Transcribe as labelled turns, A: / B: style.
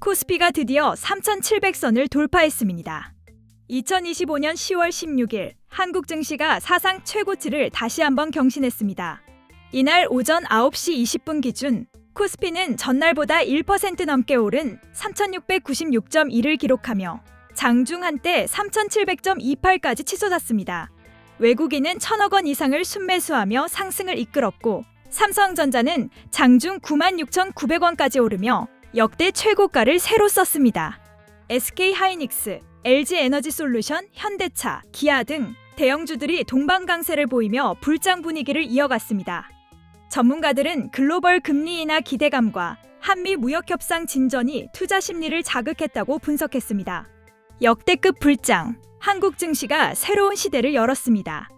A: 코스피가 드디어 3,700선을 돌파했습니다. 2025년 10월 16일 한국 증시가 사상 최고치를 다시 한번 경신했습니다. 이날 오전 9시 20분 기준 코스피는 전날보다 1% 넘게 오른 3,696.1을 기록하며 장중 한때 3,700.28까지 치솟았습니다. 외국인은 천억 원 이상을 순매수하며 상승을 이끌었고 삼성전자는 장중 96,900원까지 오르며 역대 최고가를 새로 썼습니다. SK 하이닉스, LG 에너지 솔루션, 현대차, 기아 등 대형주들이 동방 강세를 보이며 불장 분위기를 이어갔습니다. 전문가들은 글로벌 금리 인하 기대감과 한미 무역 협상 진전이 투자 심리를 자극했다고 분석했습니다. 역대급 불장, 한국 증시가 새로운 시대를 열었습니다.